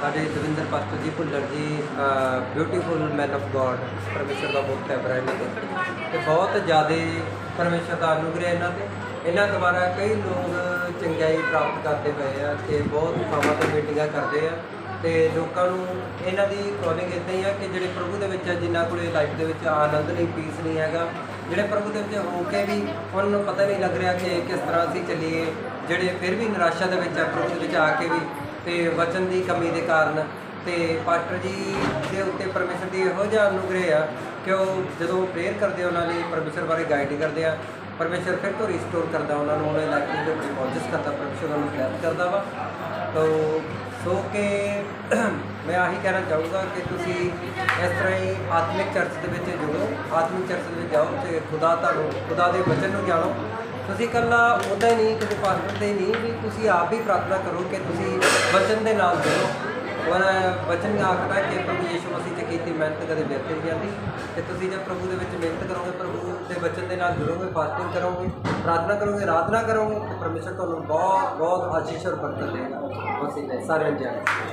ਸਾਡੇ ਦਵਿੰਦਰ ਪਾਸਟਰ ਜੀ ਭੁੱਲਰ ਜੀ ਬਿਊਟੀਫੁਲ ਮੈਨ ਆਫ ਗੋਡ ਪਰਮੇਸ਼ਰ ਦਾ ਬਹੁਤ ਫੇਵਰ ਹੈ ਇਹਨਾਂ ਦੇ ਤੇ ਬਹੁਤ ਜ਼ਿਆਦਾ ਪਰਮੇਸ਼ਰ ਦਾ ਅਨੁਗ੍ਰਹਿ ਇਹਨਾਂ ਤੇ। ਇਹਨਾਂ ਦੁਆਰਾ ਕਈ ਲੋਕ ਚੰਗਿਆਈ ਪ੍ਰਾਪਤ ਕਰਦੇ ਪਏ ਆ ਤੇ ਬਹੁਤ ਥਾਵਾਂ ਤੇ ਮੀਟਿੰਗਾਂ ਕਰਦੇ ਆ। ਤੇ ਲੋਕਾਂ ਨੂੰ ਇਹਨਾਂ ਦੀ ਕਾਲਿੰਗ ਇਦਾਂ ਹੀ ਆ ਕਿ ਜਿਹੜੇ ਪ੍ਰਭੂ ਦੇ ਵਿੱਚ ਆ, ਜਿਨ੍ਹਾਂ ਕੋਲੇ ਲਾਈਫ ਦੇ ਵਿੱਚ ਆਨੰਦ ਨਹੀਂ ਪੀਸ ਨਹੀਂ ਹੈਗਾ, ਜਿਹੜੇ ਪ੍ਰਭੂ ਦੇ ਵਿੱਚ ਹੋ ਕੇ ਵੀ ਉਹਨਾਂ ਨੂੰ ਪਤਾ ਨਹੀਂ ਲੱਗ ਰਿਹਾ ਕਿ ਕਿਸ ਤਰ੍ਹਾਂ ਅਸੀਂ ਚੱਲੀਏ, ਜਿਹੜੇ ਫਿਰ ਵੀ ਨਿਰਾਸ਼ਾ ਦੇ ਵਿੱਚ ਆ, ਪ੍ਰਭੂ ਦੇ ਵਿੱਚ ਆ ਕੇ ਵੀ ਤੇ ਵਚਨ ਦੀ ਕਮੀ ਦੇ ਕਾਰਨ ਤੇ ਪਾਸਟਰ ਜੀ ਦੇ ਉੱਤੇ ਪਰਮੇਸ਼ਰ ਦੀ ਇਹੋ ਜਿਹਾ ਅਨੁਗ੍ਰਹਿ ਆ ਕਿ ਉਹ ਜਦੋਂ ਪ੍ਰੇਅਰ ਕਰਦੇ ਉਹਨਾਂ ਲਈ, ਪਰਮੇਸ਼ਰ ਬਾਰੇ ਗਾਈਡ ਕਰਦੇ ਆ, ਪਰਮੇਸ਼ਰ ਫਿਰ ਤੋਂ ਰਿਸਟੋਰ ਕਰਦਾ ਉਹਨਾਂ ਨੂੰ, ਉਹਨਾਂ ਲਾਈਫ ਦੇ ਉੱਤੇ ਪਹੁੰਚਸ ਕਰਦਾ ਪਰਮੇਸ਼ਰ ਉਹਨਾਂ ਨੂੰ ਬਲੈਸ ਕਰਦਾ ਵਾ। ਤੋ ਸੋ ਕਿ ਮੈਂ ਆਹੀ ਕਹਿਣਾ ਚਾਹੂੰਗਾ ਕਿ ਤੁਸੀਂ ਇਸ ਤਰ੍ਹਾਂ ਹੀ ਆਤਮਿਕ ਚਰਚ ਦੇ ਵਿੱਚ ਜੁੜੋ ਆਤਮਿਕ ਚਰਚ ਦੇ ਵਿੱਚ ਜਾਓ ਤੇ ਖੁਦਾ ਤੁਹਾਨੂੰ, ਖੁਦਾ ਦੇ ਵਚਨ ਨੂੰ ਜਾਣੋ ਤੁਸੀਂ ਇਕੱਲਾ ਉਹਦਾ ਹੀ ਨਹੀਂ, ਕਿਸੇ ਪਾਸਟਰ ਦੇ ਨਹੀਂ, ਵੀ ਤੁਸੀਂ ਆਪ ਹੀ ਪ੍ਰਾਰਥਨਾ ਕਰੋ ਕਿ ਤੁਸੀਂ ਵਚਨ ਦੇ ਨਾਲ ਜੁੜੋ। ਔਰ ਵਚਨ ਆਖਦਾ ਕਿ ਪ੍ਰਭੂ ਯਿਸੂ ਮਸੀਹ ਤੇ ਕੀਤੀ ਮਿਹਨਤ ਕਦੇ ਵਿਅਰਥ ਨਹੀਂ ਜਾਂਦੀ। ਤੇ ਤੁਸੀਂ ਜੇ ਪ੍ਰਭੂ ਦੇ ਵਿੱਚ ਮਿਹਨਤ ਕਰੋਗੇ, ਪ੍ਰਭੂ ਦੇ ਵਚਨ ਦੇ ਨਾਲ ਜੁੜੋਗੇ, ਫਾਸਟਿੰਗ ਕਰੋਗੇ, ਪ੍ਰਾਰਥਨਾ ਕਰੋਗੇ, ਆਰਾਧਨਾ ਕਰੋਗੇ, ਤੇ ਪਰਮੇਸ਼ਰ ਤੁਹਾਨੂੰ ਬਹੁਤ ਬਹੁਤ ਆਸ਼ੀਸ਼ ਔਰ ਬਰਕਤ ਦੇਗਾ ਉਸੇ ਨੇ ਸਾਰਿਆਂ ਨੂੰ